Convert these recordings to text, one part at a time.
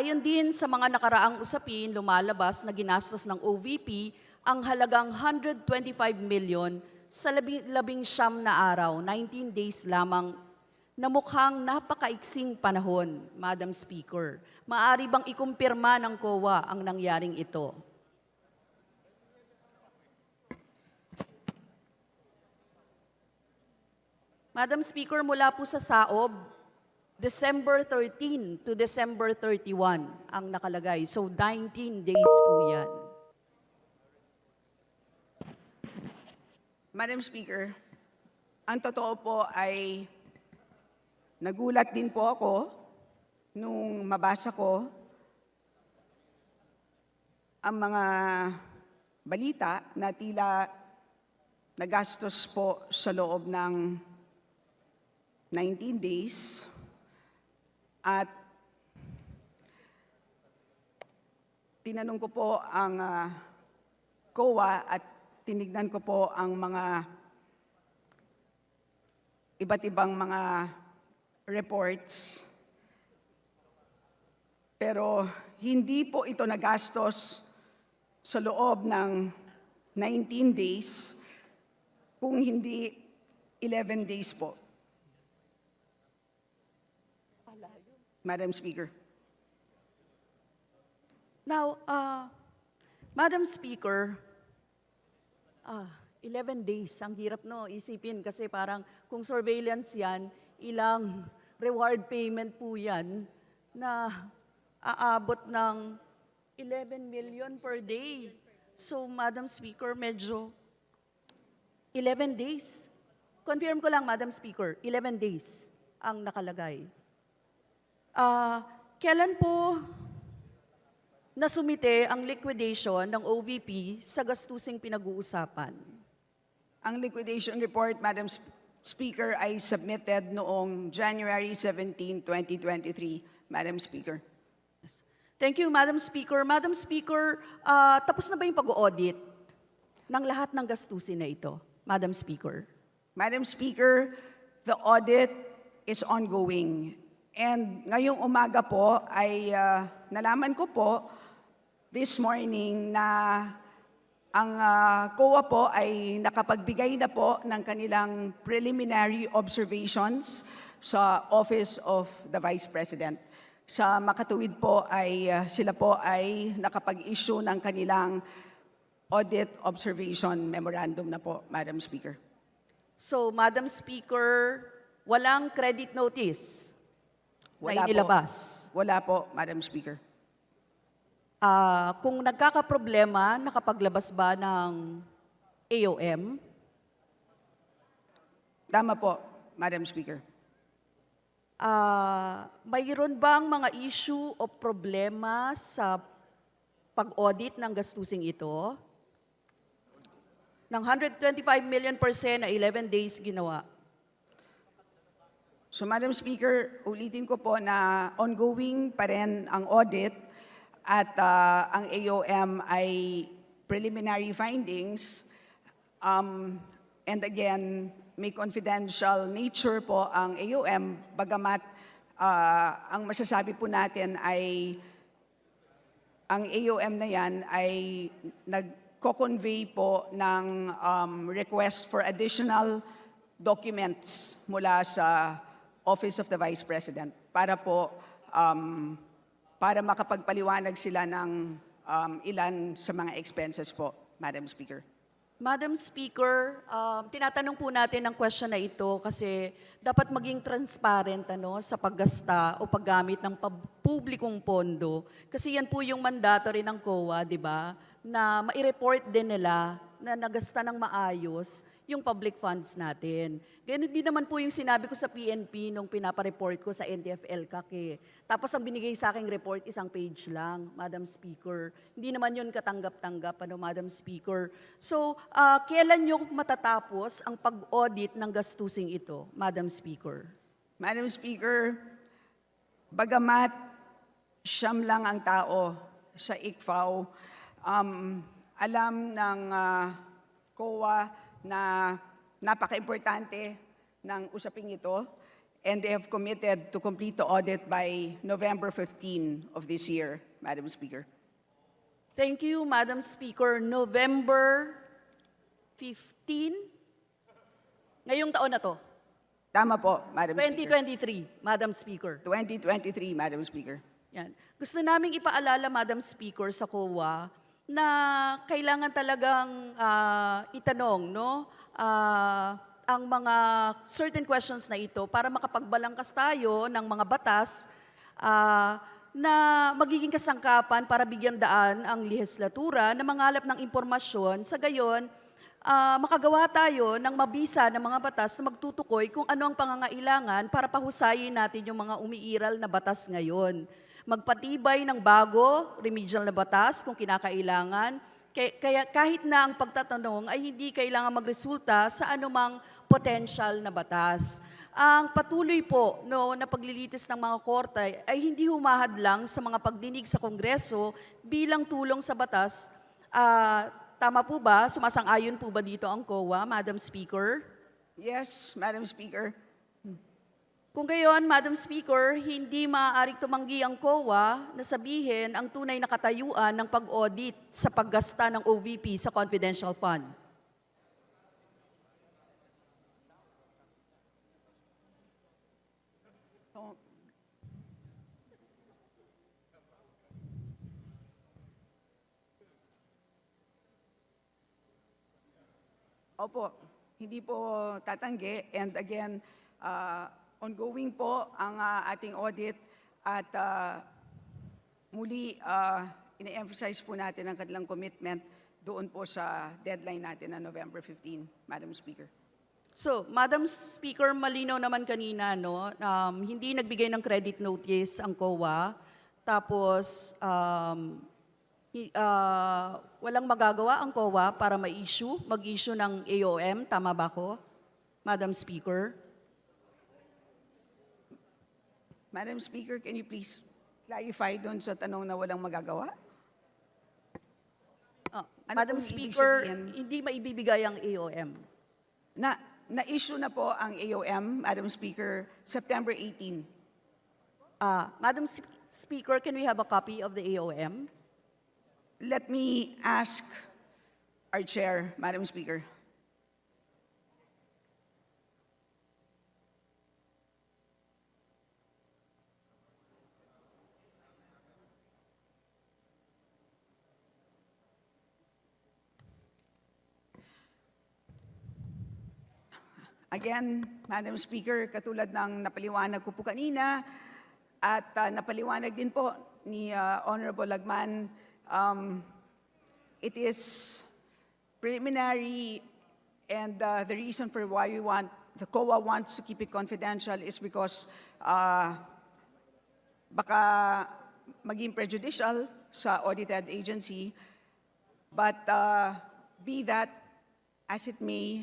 Ayon din sa mga nakaraang usapin, lumalabas na ginastos ng OVP ang halagang 125 million sa labi, labing siyam na araw, 19 days lamang na mukhang napakaiksing panahon, Madam Speaker. Maari bang ikumpirma ng COA ang nangyaring ito? Madam Speaker, mula po sa SAOB, December 13 to December 31 ang nakalagay. So 19 days po yan. Madam Speaker, ang totoo po ay nagulat din po ako nung mabasa ko ang mga balita na tila nagastos po sa loob ng 19 days at tinanong ko po ang ah, COA at tinignan ko po ang mga iba't ibang mga reports. Pero hindi po ito nagastos sa loob ng 19 days kung hindi 11 days po. Madam Speaker. Now, uh, Madam Speaker, ah, 11 days, ang hirap no, isipin kasi parang kung surveillance yan, ilang reward payment po yan na aabot ng 11 million per day. So, Madam Speaker, medyo 11 days. Confirm ko lang, Madam Speaker, 11 days ang nakalagay. Ah, kailan po nasumite ang liquidation ng OVP sa gastusing pinag-uusapan? Ang liquidation report, Madam Sp- Speaker, ay submitted noong January 17, 2023, Madam Speaker. Thank you, Madam Speaker. Madam Speaker, ah, tapos na ba yung pag-audit ng lahat ng gastusin na ito, Madam Speaker? Madam Speaker, the audit is ongoing. And ngayong umaga po ay ah, nalaman ko po this morning na ang ah, COA po ay nakapagbigay na po ng kanilang preliminary observations sa Office of the Vice President. Sa makatuwid po ay ah, sila po ay nakapag-issue ng kanilang audit observation memorandum na po, Madam Speaker. So, Madam Speaker, walang credit notice Wala na po. inilabas. Wala po, Madam Speaker. Ah, kung nagkakaproblema, nakapaglabas ba ng AOM? Tama po, Madam Speaker. Ah, mayroon bang mga issue o problema sa pag-audit ng gastusing ito? Ng 125 million percent na 11 days ginawa. So, Madam Speaker, ulitin ko po na ongoing pa rin ang audit at ah, ang AOM ay preliminary findings. Um, and again, may confidential nature po ang AOM, bagamat ah, ang masasabi po natin ay ang AOM na yan ay nagko-convey po ng um, request for additional documents mula sa Office of the Vice President para po um, para makapagpaliwanag sila ng um, ilan sa mga expenses po, Madam Speaker. Madam Speaker, um, tinatanong po natin ang question na ito kasi dapat maging transparent ano, sa paggasta o paggamit ng publikong pondo. Kasi yan po yung mandato rin ng COA, di ba? Na mai-report din nila na nagasta ng maayos yung public funds natin. Ganun din naman po yung sinabi ko sa PNP nung pinapareport ko sa NTFL kake. Tapos ang binigay sa aking report isang page lang, Madam Speaker. Hindi naman yun katanggap-tanggap, ano, Madam Speaker. So, ah, kailan nyo matatapos ang pag-audit ng gastusing ito, Madam Speaker? Madam Speaker, bagamat siyam lang ang tao sa ICFAO, um, alam ng ah, COA na napaka-importante ng usaping ito and they have committed to complete the audit by November 15 of this year, Madam Speaker. Thank you, Madam Speaker. November 15? Ngayong taon na to. Tama po, Madam Speaker. 2023, Madam Speaker. 2023, Madam Speaker. Yan. Gusto naming ipaalala, Madam Speaker, sa COA na kailangan talagang ah, itanong no, ah, ang mga certain questions na ito para makapagbalangkas tayo ng mga batas ah, na magiging kasangkapan para bigyan daan ang lehislatura na mangalap ng impormasyon sa gayon ah, makagawa tayo ng mabisa ng mga batas na magtutukoy kung ano ang pangangailangan para pahusayin natin yung mga umiiral na batas ngayon. Magpatibay ng bago, remedial na batas kung kinakailangan. Kaya, kahit na ang pagtatanong ay hindi kailangan magresulta sa anumang potential na batas. Ang patuloy po no, na paglilitis ng mga korte ay hindi humahad lang sa mga pagdinig sa Kongreso bilang tulong sa batas Ah, tama po ba? Sumasang-ayon po ba dito ang COA, Madam Speaker? Yes, Madam Speaker. Kung gayon, Madam Speaker, hindi maaaring tumanggi ang COA na sabihin ang tunay na katayuan ng pag-audit sa paggasta ng OVP sa confidential fund. Opo, hindi po tatanggi. And again, uh, ongoing po ang uh, ating audit at uh, muli uh, ine-emphasize po natin ang kanilang commitment doon po sa deadline natin na November 15, Madam Speaker. So, Madam Speaker, malinaw naman kanina, no? Um, hindi nagbigay ng credit notice ang COA. Tapos, um, ah, walang magagawa ang COA para ma-issue, mag-issue ng AOM. Tama ba ko? Madam Speaker? Madam Speaker, can you please clarify doon sa tanong na walang magagawa? Ah, Ano Madam Speaker, hindi maibibigay ang AOM. Na, na-issue na po ang AOM, Madam Speaker, September 18. Ah, Madam Sp- Speaker, can we have a copy of the AOM? Let me ask our chair, Madam Speaker. Again, Madam Speaker, katulad ng napaliwanag ko po kanina, at ah, napaliwanag din po ni ah, Honorable Lagman, um, it is preliminary and uh, the reason for why we want, the COA wants to keep it confidential is because uh, baka maging prejudicial sa audited agency. But uh, be that as it may,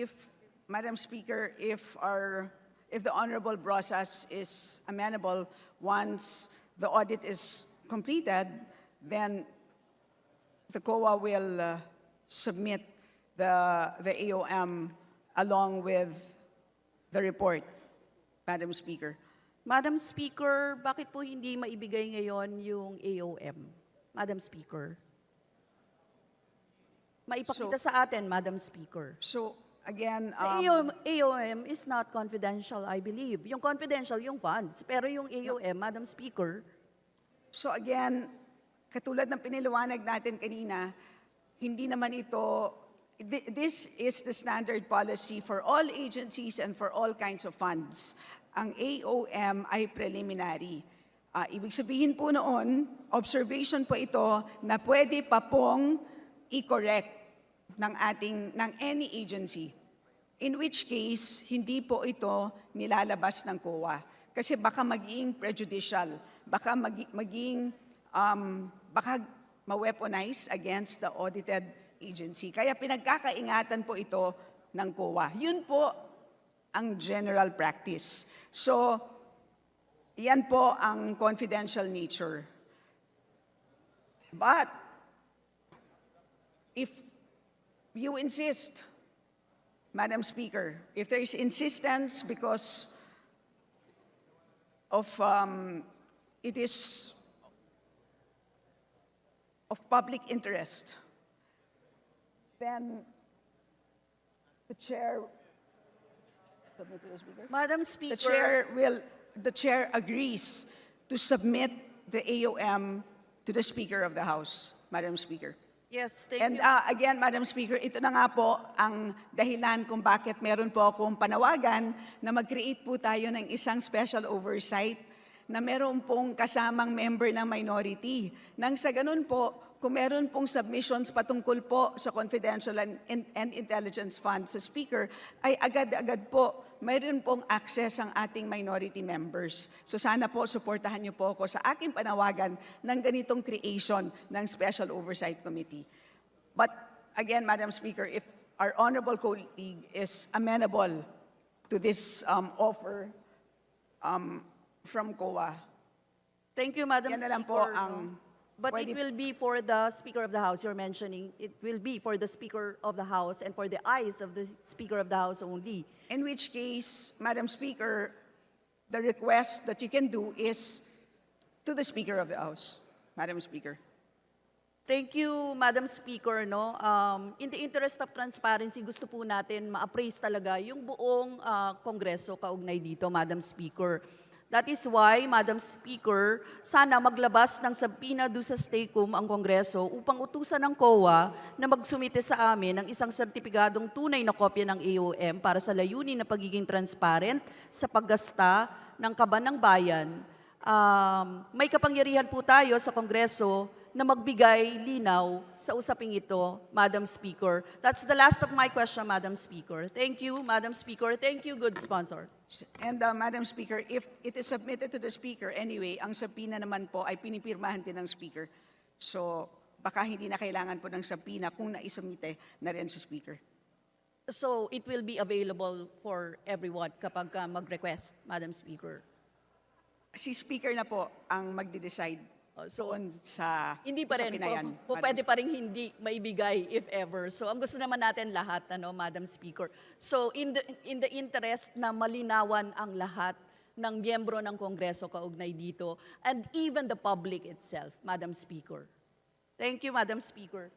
if, Madam Speaker, if our, if the Honorable Brosas is amenable, once the audit is completed, then the COA will uh, submit the, the AOM along with the report, Madam Speaker. Madam Speaker, bakit po hindi maibigay ngayon yung AOM? Madam Speaker. Maipakita So- sa atin, Madam Speaker. So, again, The um, AOM, AOM is not confidential, I believe. Yung confidential, yung funds. Pero yung AOM, Madam Speaker, So again, katulad ng piniliwanag natin kanina, hindi naman ito, thi- this is the standard policy for all agencies and for all kinds of funds. Ang AOM ay preliminary. Ah, ibig sabihin po noon, observation po ito na pwede pa pong i-correct ng ating, ng any agency. In which case, hindi po ito nilalabas ng COA. Kasi baka maging prejudicial, baka magi- maging, um, baka ma-weaponize against the audited agency. Kaya pinagkakaingatan po ito ng COA. Yun po ang general practice. So, yan po ang confidential nature. But, if you insist, Madam Speaker, if there is insistence because of, um, it is of public interest, then the chair, submit to the speaker. Madam Speaker. The chair will, the chair agrees to submit the AOM to the Speaker of the House, Madam Speaker. Yes, thank And you. uh, again, Madam Speaker, ito na nga po ang dahilan kung bakit meron po akong panawagan na mag-create po tayo ng isang special oversight na meron pong kasamang member ng minority. Nang sa ganun po, kung meron pong submissions patungkol po sa confidential and, and intelligence fund sa Speaker, ay agad-agad po mayroon pong access ang ating minority members. So sana po, suportahan niyo po ako sa aking panawagan ng ganitong creation ng Special Oversight Committee. But again, Madam Speaker, if our honorable colleague is amenable to this um, offer um, from COA, Thank you, Madam Yan na lang Speaker. po ang But it pwede- will be for the Speaker of the House you're mentioning. It will be for the Speaker of the House and for the eyes of the Speaker of the House only. in which case, Madam Speaker, the request that you can do is to the Speaker of the House, Madam Speaker. Thank you, Madam Speaker. No? Um, in the interest of transparency, gusto po natin ma-appraise talaga yung buong ah, Kongreso kaugnay dito, Madam Speaker. That is why, Madam Speaker, sana maglabas ng sabpina do sa STACOM ang Kongreso upang utusan ng COA na magsumite sa amin ng isang sertipikadong tunay na kopya ng AOM para sa layunin na pagiging transparent sa paggasta ng kaban ng bayan. Um, may kapangyarihan po tayo sa Kongreso na magbigay linaw sa usaping ito, Madam Speaker. That's the last of my question, Madam Speaker. Thank you, Madam Speaker. Thank you, good sponsor. And uh, Madam Speaker, if it is submitted to the Speaker anyway, ang sabina naman po ay pinipirmahan din ng Speaker. So baka hindi na kailangan po ng sabina kung naisumite na rin sa Speaker. So it will be available for everyone kapag ka mag-request, Madam Speaker. Si Speaker na po ang magde-decide so doon sa Hindi pa rin, usapin na yan, po, po Madam pwede pa rin hindi maibigay if ever. So ang gusto naman natin lahat, ano, Madam Speaker. So in the, in the interest na malinawan ang lahat ng miyembro ng Kongreso kaugnay dito and even the public itself, Madam Speaker. Thank you, Madam Speaker.